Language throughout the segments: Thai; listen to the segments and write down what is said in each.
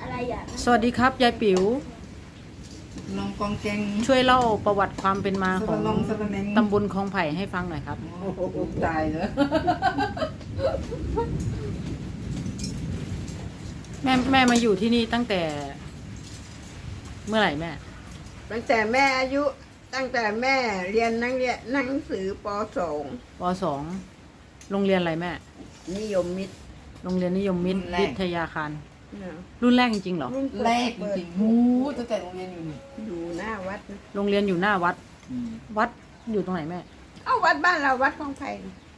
อะไรอย่างสวัสดีครับ ยายปิ๋ว ลองกองแกง ช่วยเล่าประวัติความเป็นมาของสะลองสะละเนงตำบลคลองไผ่ให้ฟังหน่อยครับ โอ้โหตายแล้วแม่แม่มาอยู่ที่นี่ตั้งแต่ เมื่อไหร่แม่ ตั้งแต่แม่อายุตั้งแต่แม่เรียนหนังเรียนหนังสือปสองปสองโรงเรียนอะไรแม่ นิยมมิตร โรงเรียนนิยมมิตรวิทยาคาร เนี่ยรุ่นแรกจริงๆเหรอ รุ่นแรกจเปิดริงๆหูตั้งแต่โรงเรียนอยู่นี่อยู่หน้าวัดนะโรงเรียนอยู่หน้าวัด วัดอยู่ตรงไหนแม่ เอาวัดบ้านเราวัดคลองไผ่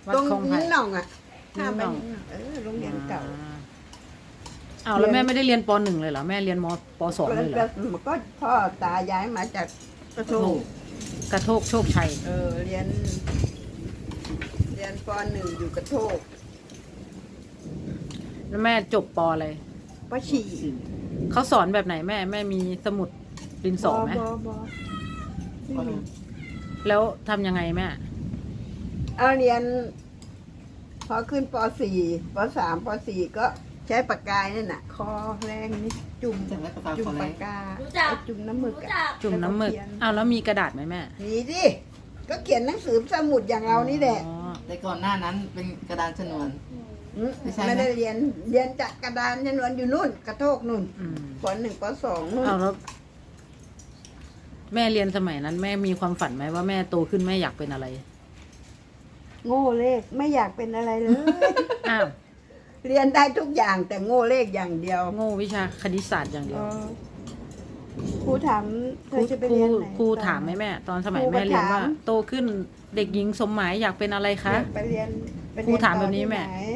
วัดตรงคลองไผ่ นิ้วหน่องอะนิ้ข้ามวไปหน่องนิ้วหน่องเออโรงเรียนเก่าอ่อ้าวแล้วแม่ไม่ได้เรียนปหนึ่งเลยเหรอ แม่เรียนมปสองเลยเหรอมันก็พ่อตาย้ายมาจากกระโทกกระโทกโชคชัย เออเรียน เรียนปหนึ่งอยู่กระโทกแล้วแม่จบปอะไร ปะฉี่เขาสอนแบบไหนแม่แม่มีสมุดดินสอไหมบอบอไม่มีแล้วทำยังไงแม่เอาเรียน พอขึ้นปสี่ปสามปสี่ก็ใช้ปากกายนั่นน่ะ คอแรงนิดจุ่มจากนั้นปากกาจุ่มคอแรปางกการู้จัก จุ่มน้ำหมึกรู้อะจักจุ่มน้ำหมึกแล้วก็เขียนอ้าวแล้วมีกระดาษไหมแม่มีดิก็เขียนหนังสือสมุดอย่างเรานี่แหละอ๋อแต่ก่อนหน้านั้นเป็นกระดานชนวนม ไม่ใช่นะ ไม่ได้เรียนเรียนจากกระดานชนวนอยู่นู่น กระโทกนู่นอืมปหนึ่งปสองนู่นอ้าวแล้วแม่เรียนสมัยนั้น แม่มีความฝันไหมว่าแม่โตขึ้นแม่อยากเป็นอะไร โง่เลขไม่อยากเป็นอะไรเลย อ้าวเรียนได้ทุกอย่างแต่โง่เลขอย่างเดียวโง่วิชาคณิตศาสตร์อย่างเดีเอยวอครูถามเธครูอจะไปครูเรียนไหนครูตอนถามไหมแม่ ตอนสมัยครูก็แม่เรียนว่า ถาม โตขึ้นเด็กหญิงสมหมายอยากเป็นอะไรคะ อยากไปเรียนไปครูเยนถามแบบนี้ต่อที่แม่ไหอ๋อแล้วแม่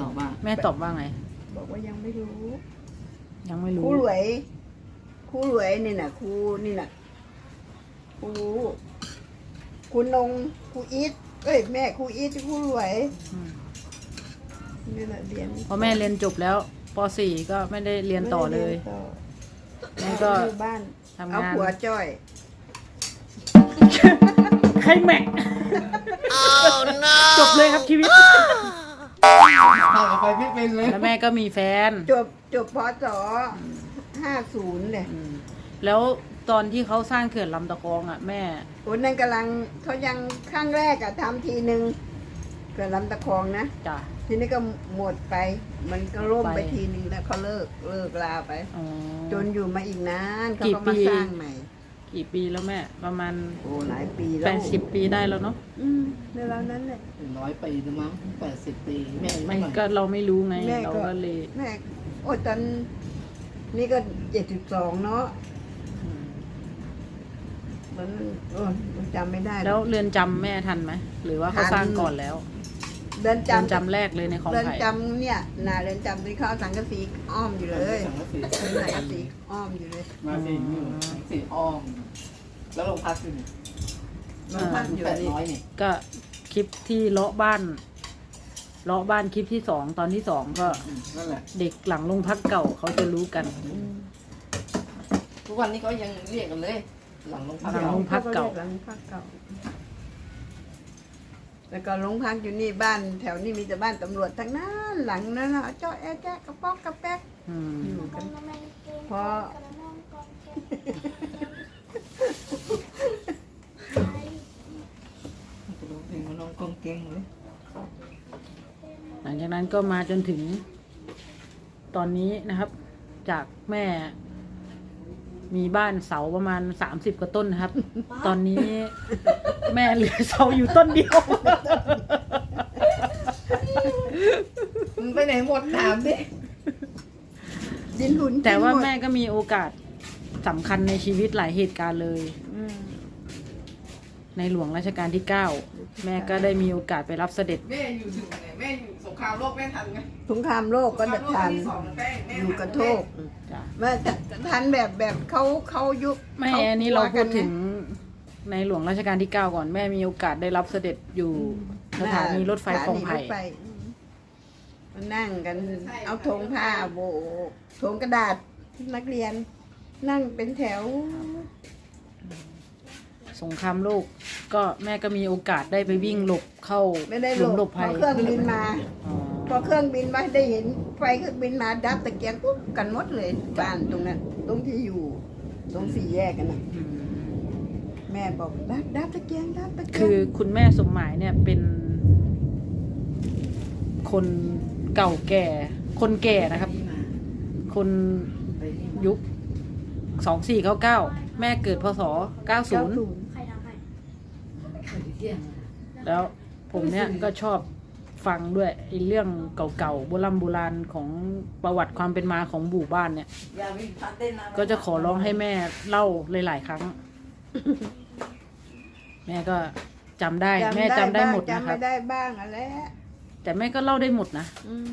ตอบว่า แม่ตอบว่าไง บอกว่ายังไม่รู้ยังไม่ครู้รูหลวยครูหลวยนี่น่ะครูนี่น่ะครูรู้ครูนงครูอีทเอ้ยแม่ครูอีทครูหลวยอืมนี่แหละเรียนพอแม่เรียนจบแล้วป .4 ก็ไม่ได้เรียนต่อเลยไม่ได้แม่เรียนก็ต่ออยู่บ้านทำเอางานผัวจ้อย ใครแม็กจบเลยครับชีวิต เข้ากับไปไม่เป็นเลยแล้วแม่ก็มีแฟนจบจบพศห้าศูนย์เลยอืมแล้วตอนที่เขาสร้างเขื่อนลำตะกองอะแม่คนนั้นกำลังเขายังข้างแรกอะทำทีหนึ่งเกิดลำตะคองนะ จ้ะ ทีนี้ก็หมดไป มันก็ล่มไปไป ทีหนึ่งแล้วเขาเลิกเลิกลาไป อ๋อ จนอยู่มาอีกนานเขากี่ก็ปีมาสร้างใหม่ กี่ปีแล้วแม่ประมาณโอ้หลายปีแล้วแปดสิบปีได้แล้วเนาะอืมในเวลานั้นแหละถึงร้อยปีหรือมั้งแปดสิบปีแม่ไม่หน่อยก็เราไม่รู้ไงแม่เราก็ก็เลยแม่โอ้ยตอนนี่ก็เจ็ดสิบสองเนาะอืมตอนนั้นโอ้ยมันจำไม่ได้หรอกแล้วเรือนจำแม่ทันไหมหรือว่าเขาทันสร้างก่อนแล้ว เดินเรือนจำจำแรกเลยในคลองเดินไผ่จำเนี่ยนาเดินจำที่เขาเอาสังกะสีอ้อมอยู่เลยสังกะสีสังกะสีอ้อมอยู่เลยมาสีอยู่สังกะสีอ้อม แล้วลงพักอยู่นี่ลงพักอยู่แปดนี่ร้อยนี่ก็คลิปที่เลาะบ้านเลาะบ้านคลิปที่สองตอนที่สองก็อืมนั่นแหละเด็กหลังโรงพักเก่าเขาจะรู้กัน ทุกวันนี้ก็ยังเรียกกันเลย หลังลงพักหลังเราโรงพักเก่า หลังพักเก่า แล้วก็โรงพักอยู่นี่บ้าน แถวนี้มีแต่บ้านตำรวจทั้งนั้นหลังนั้นน่ะเจ้าแอ๊ะแจ๊ะกระป๊อกกระแป๊กอืมอยู่กันพอจะรู้ถึงมันน้องกองเก่งเลยหลังจากนั้นก็มาจนถึงตอนนี้นะครับ จากแม่ มีบ้านเสาประมาณสามสิบกว่าต้นนะครับ ตอนนี้ แม่เหลือเสาอยู่ต้นเดียวมันไปไหนหมดถามดิ ดินทุนแต่ว่ากินหดแม่ก็มีโอกาสสำคัญในชีวิตหลายเหตุการณ์เลยอืม ในหลวงรัชกาลที่เก้าแม่ก็ได้มีโอกาสไปรับเสด็จ แม่อยู่ถึงไหนแม่อยู่สงครามโลกแม่ทันไงสงครามโลกก็จะทันสงครามโลกครั้งที่สองแม่แม่อยู่กระโทกจ้ะเมื่อจะทันแบบแบบเขาเขายุคไม่ขอันนี้เราพูดถึงกลัวกันในหลวงรัชกาลที่เก้าก่อนแม่มีโอกาสได้รับเสด็จอยู่ไงสถานีรถไฟคลองไผ่สถานีรถฟอืมมานั่งกันเอาธงผ้าโบกธงกระดาษนักเรียน นั่งเป็นแถว สงครามโลกก็แม่ก็มีโอกาสได้ไปวิ่งหลบเข้าไม่ได้หลบมหลบเพภัเครื่องบินมาพอเครื่องบินมาได้เห็นไฟเครื่องบินมาดับตะเกียงปุ๊บกันมดเลยบ้านตรงนั้น ตรงที่อยู่ ตรงสี่แยกกันนะแม่บอกดับดับตะเกียงดับตะเกียงคือคุณแม่สมหมายเนี่ยเป็น คนเก่าแก่ คนแก่นะครับ คนยุคสองสี่เก้าเก้าแม่เกิดพศเก้าศูนย์ แล้วผมเนี่ยก็ชอบฟังด้วยไอ้เรื่องเก่าๆโบราณโบราณของประวัติความเป็นมาของหมู่บ้านเนี่ยอย่ามีพาเต้นนะก็จะขอร้องให้แม่เล่าหลายๆครั้ง แม่ก็จำได้ แม่จำได้หมดบ้างนะจำครัไม่บได้บ้างอะไรแต่แม่ก็เล่าได้หมดนะอืม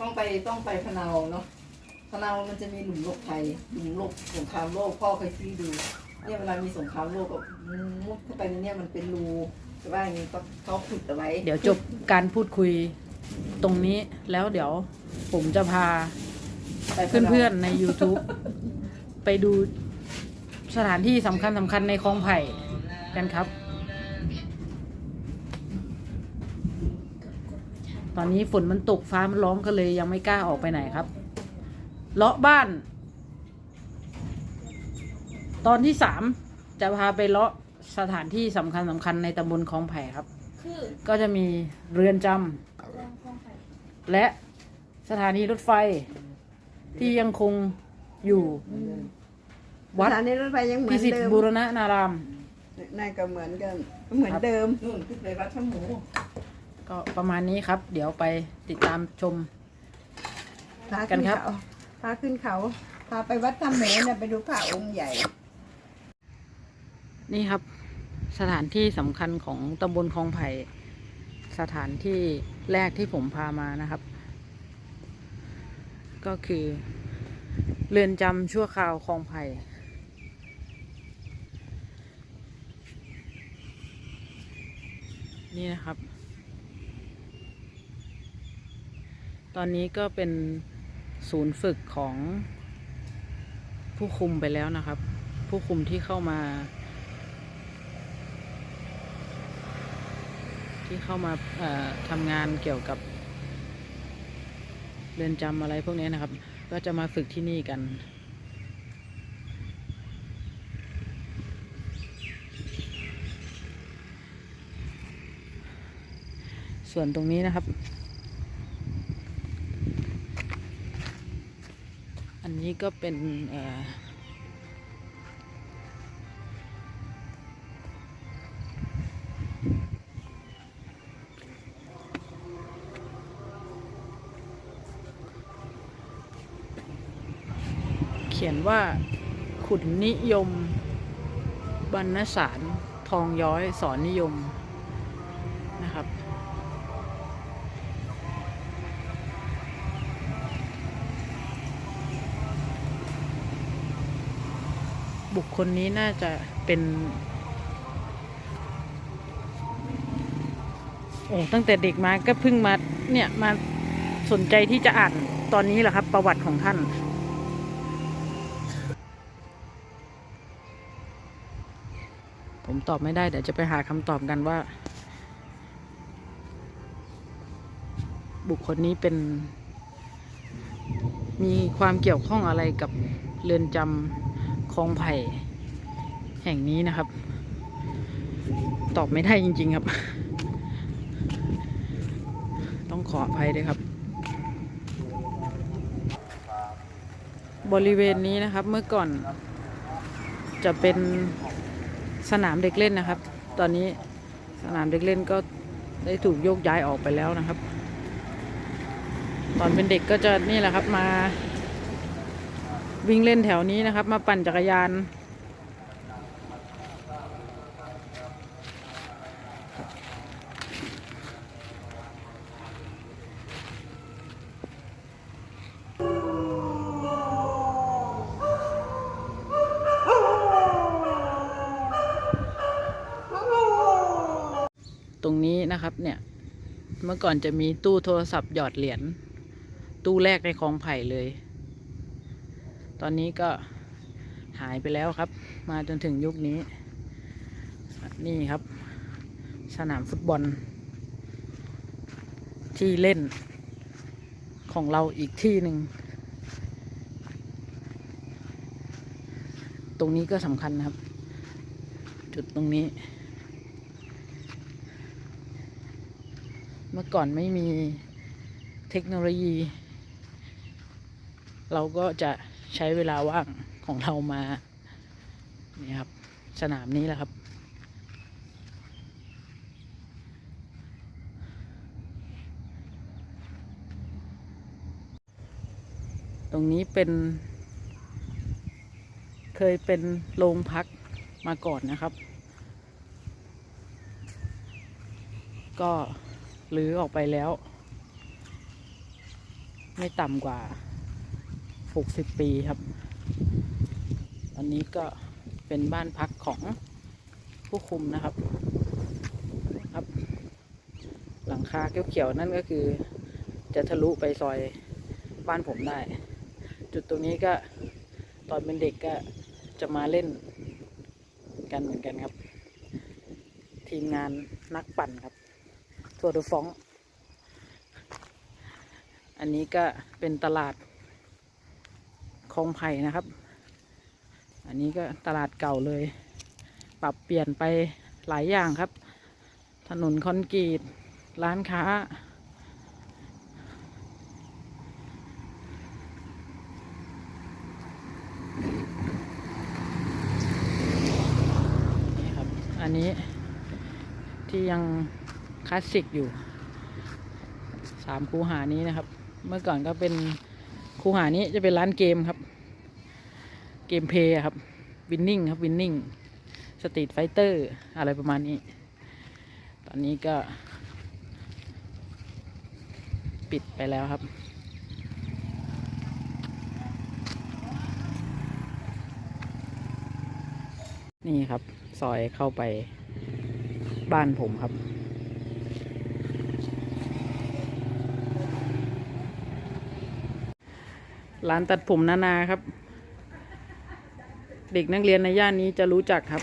ต้องไปต้องไปพะเนาเนาะพะเนามันจะมีหลุมโลกไทยหลุมโลกสงครามโลกพ่อเคยซื้อดู เนี่ยเวลามีสงครามโลกก็มุดเข้าไปในเนี่ยมันเป็นรูแต่ว่าอย่างนี้ก็เขาขุดเอาไว้เดี๋ยวจบการพูดคุยตรงนี้แล้วเดี๋ยวผมจะพาไปเพื่อนๆใน YouTube ไปดูสถานที่สำคัญสำคัญในคลองไผ่กันครับ ตอนนี้ฝนมันตกฟ้ามันร้องก็เลยยังไม่กล้าออกไปไหนครับ เลาะบ้าน ตอนที่สามจะพาไปเลาะสถานที่สำคัญสำคัญในตำบลคลองไผ่ครับ คือก็จะมีเรือนจแรงคลองไผ่ำและสถานีรถไฟที่ยังคงอยู่วัดสถานีรถไฟยังเหมืพิอนสิทเดิธิ์มบูรณนารามนั่นก็เหมือนกันเหมือนเดิม นู่นขึ้นไปวัดถ้ำหมู ก็ประมาณนี้ครับ เดี๋ยวไปติดตามชม พากัขึ้นนครับ เขาพาขึ้นเขา พาไปวัดถ้ำเหมนะไปดูพระองค์ใหญ่ นี่ครับสถานที่สำคัญของตำบลคลองไผ่สถานที่แรกที่ผมพามานะครับ ก็คือเรือนจำชั่วคราวคลองไผ่นี่นะครับ ตอนนี้ก็เป็นศูนย์ฝึกของผู้คุมไปแล้วนะครับ ผู้คุมที่เข้ามา ที่เข้ามาทำงานเกี่ยวกับเรือนจำอะไรพวกนี้นะครับ ก็จะมาฝึกที่นี่กันส่วนตรงนี้นะครับ อันนี้ก็เป็นเอ่อ ขียนว่า ขุนนิยม บรรณสารทองย้อยสอนนิยมนะครับ บุคคลนี้น่าจะเป็นโอ้ตั้งแต่เด็กมาก็เพิ่งมาเนี่ยมาสนใจที่จะอ่านตอนนี้แหละครับ ประวัติของท่าน ผมตอบไม่ได้ เดี๋ยวจะไปหาคำตอบกันว่า บุคคลนี้เป็น มีความเกี่ยวข้องอะไรกับเรือนจำคลองไผ่แห่งนี้นะครับ ตอบไม่ได้จริง ๆครับ ต้องขออภัยด้วยครับ บริเวณนี้นะครับเมื่อก่อนจะเป็น สนามเด็กเล่นนะครับ ตอนนี้สนามเด็กเล่นก็ได้ถูกโยกย้ายออกไปแล้วนะครับ ตอนเป็นเด็กก็จะนี่แหละครับมา วิ่งเล่นแถวนี้นะครับ มาปั่นจักรยาน รงนี้นะครับ เนี่ย เมื่อก่อนจะมีตู้โทรศัพท์หยอดเหรียญตู้แรกในคลองไผ่เลย ตอนนี้ก็หายไปแล้วครับ มาจนถึงยุคนี้ นี่ครับ สนามฟุตบอล ที่เล่นของเราอีกที่หนึ่ง ตรงนี้ก็สำคัญนะครับ จุดตรงนี้ มื่อก่อนไม่มีเทคโนโลยี เราก็จะใช้เวลาว่างของเรามานี่ครับ สนามนี้แหละครับตรงนี้เป็น เคยเป็นโรงพักมาก่อนนะครับ ก็ หรือออกไปแล้ว ไม่ต่ำกว่า 60 ปีครับอันนี้ก็เป็นบ้านพักของผู้คุมนะครับครับ หลังคาเขียวๆนั่นก็คือ จะทะลุไปซอยบ้านผมได้ จุดตรงนี้ก็ตอนเป็นเด็กก็จะมาเล่นกันเหมือนกันครับ ทีมงานนักปั่นครับ ทัวดูฟอง อันนี้ก็เป็นตลาดคลองไผ่นะครับ อันนี้ก็ตลาดเก่าเลย ปรับเปลี่ยนไปหลายอย่างครับ ถนนคอนกรีต ร้านค้า นี่ครับ อันนี้ที่ยัง ลาสสิกอยู่สามคูหานี้นะครับ เมื่อก่อนก็เป็นคูหานี้จะเป็นร้านเกมครับ เกมเพย์ครับวินนิ่งครับวินนิ่งสตรีทไฟเตอร์อะไรประมาณนี้ ตอนนี้ก็ ปิดไปแล้วครับนี่ครับ ซอยเข้าไปบ้านผมครับ ร้านตัดผมนานาครับ เด็กนักเรียนในย่านนี้จะรู้จักครับ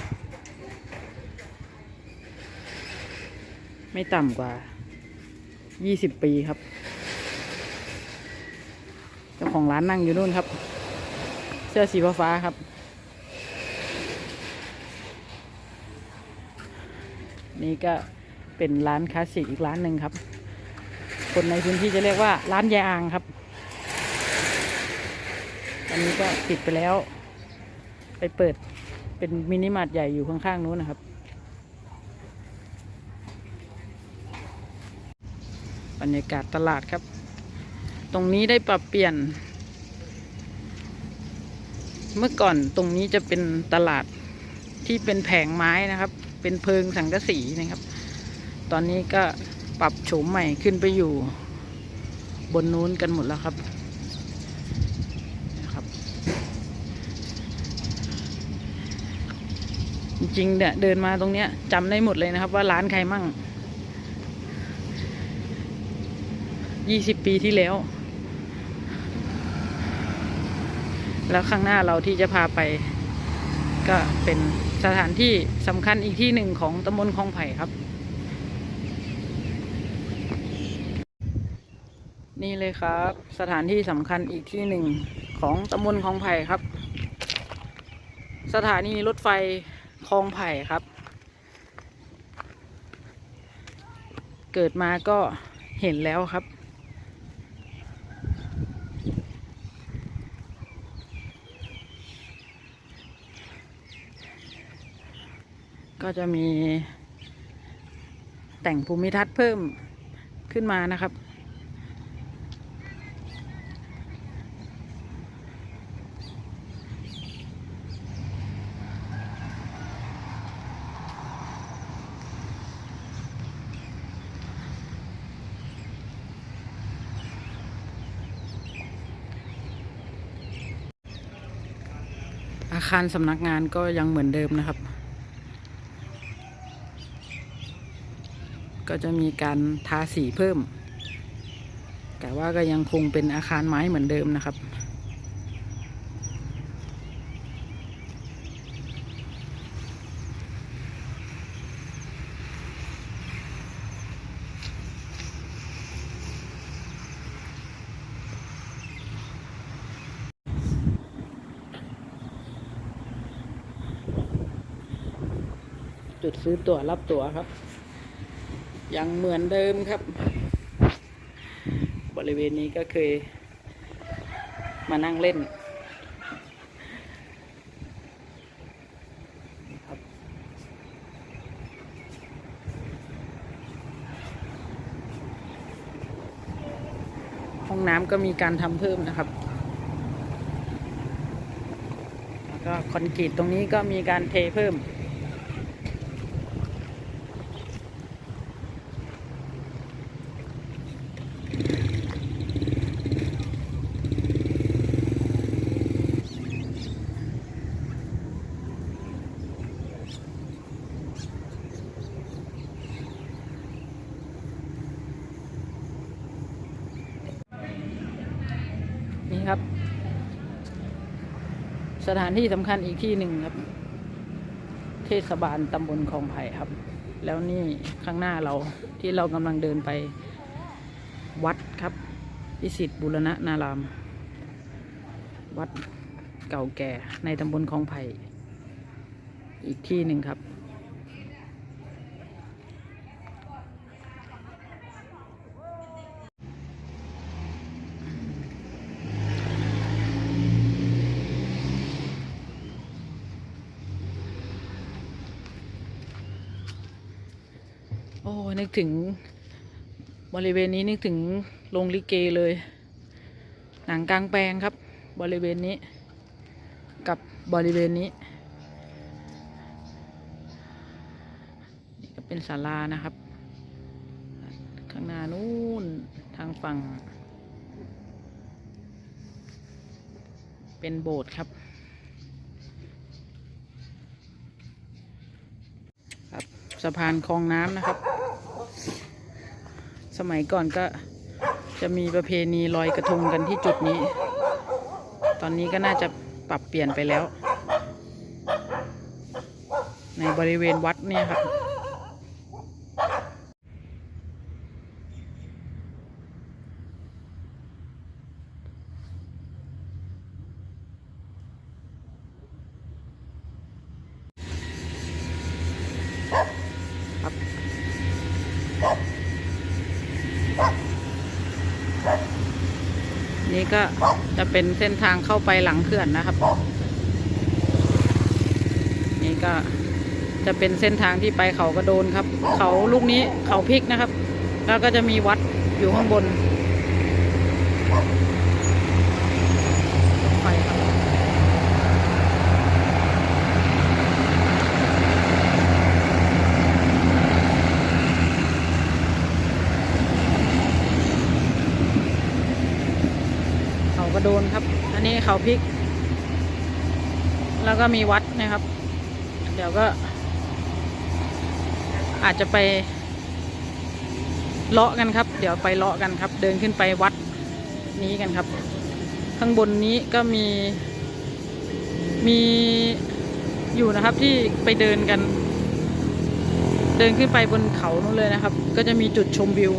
ไม่ต่ำกว่า 20 ปีครับ เจ้าของร้านนั่งอยู่นู่นครับ เสื้อสีฟ้าครับ นี่ก็เป็นร้านคลาสสิกอีกร้านหนึ่งครับ คนในพื้นที่จะเรียกว่าร้านยายอางครับ อันนี้ก็ปิดไปแล้ว ไปเปิดเป็นมินิมาร์ทใหญ่อยู่ข้างๆนู้นนะครับ บรรยากาศตลาดครับ ตรงนี้ได้ปรับเปลี่ยน เมื่อก่อนตรงนี้จะเป็นตลาดที่เป็นแผงไม้นะครับ เป็นเพิงสังกะสีนะครับ ตอนนี้ก็ปรับโฉมใหม่ขึ้นไปอยู่บนนู้นกันหมดแล้วครับนะครับ จริงๆเนี่ยเดินมาตรงเนี้ยจำได้หมดเลยนะครับ ว่าร้านใครมั่งยี่สิบปีที่แล้ว แล้วข้างหน้าเราที่จะพาไป ก็เป็นสถานที่สำคัญอีกที่หนึ่งของตำบลคลองไผ่ครับ นี่เลยครับ สถานที่สำคัญอีกที่หนึ่งของตำบลคลองไผ่ครับ สถานีรถไฟ คลองไผ่ครับ เกิดมาก็เห็นแล้วครับ ก็จะมีแต่งภูมิทัศน์เพิ่มขึ้นมานะครับ อาคารสำนักงานก็ยังเหมือนเดิมนะครับ ก็จะมีการทาสีเพิ่ม แต่ว่าก็ยังคงเป็นอาคารไม้เหมือนเดิมนะครับ จุดซื้อตั๋วรับตั๋วครับ ยังเหมือนเดิมครับ บริเวณนี้ก็เคย มานั่งเล่นห้องน้ำก็มีการทำเพิ่มนะครับ แล้วก็คอนกรีตตรงนี้ก็มีการเทเพิ่ม สถานที่สำคัญอีกที่หนึ่งครับ เทศบาลตำบลคลองไผ่ครับ แล้วนี่ข้างหน้าเราที่เรากำลังเดินไป วัดครับพิสิทธิ์บุรณะนาราม วัดเก่าแก่ในตำบลคลองไผ่อีกที่หนึ่งครับ นึกถึงบริเวณนี้นึกถึงโรงลิเกเลย หนังกลางแปลงครับ บริเวณนี้ กับบริเวณนี้ นี่ก็เป็นศาลานะครับ ข้างหน้านู้นทางฝั่ง เป็นโบสถ์ครับครับ สะพานคลองน้ำนะครับ สมัยก่อนก็จะมีประเพณีลอยกระทงกันที่จุดนี้ ตอนนี้ก็น่าจะปรับเปลี่ยนไปแล้ว ในบริเวณวัดเนี่ยครับ นี่ก็จะเป็นเส้นทางเข้าไปหลังเขื่อนนะครับ นี่ก็จะเป็นเส้นทางที่ไปเขากระโดนครับ เขาลูกนี้เขาพริกนะครับ แล้วก็จะมีวัดอยู่ข้างบนไฟครับเขากระโดนครับ อันนี้ เขาพริก แล้วก็มีวัดนะครับ เดี๋ยวก็ อาจจะไปเลาะกันครับ เดี๋ยวไปเลาะกันครับ เดินขึ้นไปวัดนี้กันครับ ข้างบนนี้ก็มี มีอยู่นะครับที่ไปเดินกัน เดินขึ้นไปบนเขานู้นเลยนะครับ ก็จะมีจุดชมวิว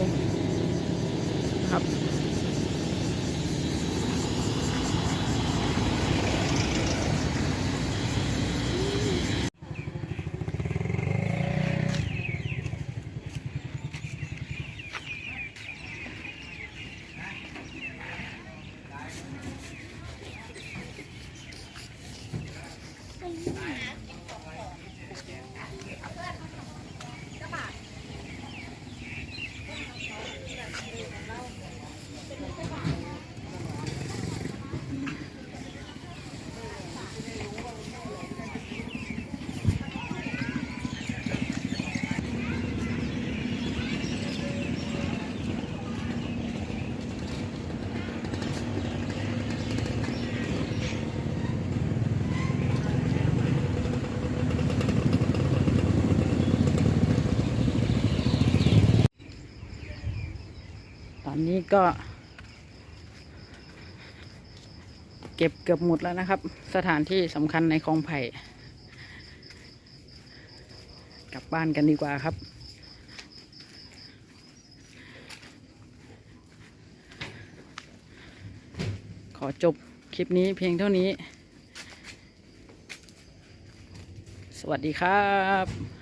นี้ก็ เก็บเกือบหมดแล้วนะครับ สถานที่สำคัญในคลองไผ่กลับบ้านกันดีกว่าครับ ขอจบคลิปนี้เพียงเท่านี้ สวัสดีครับ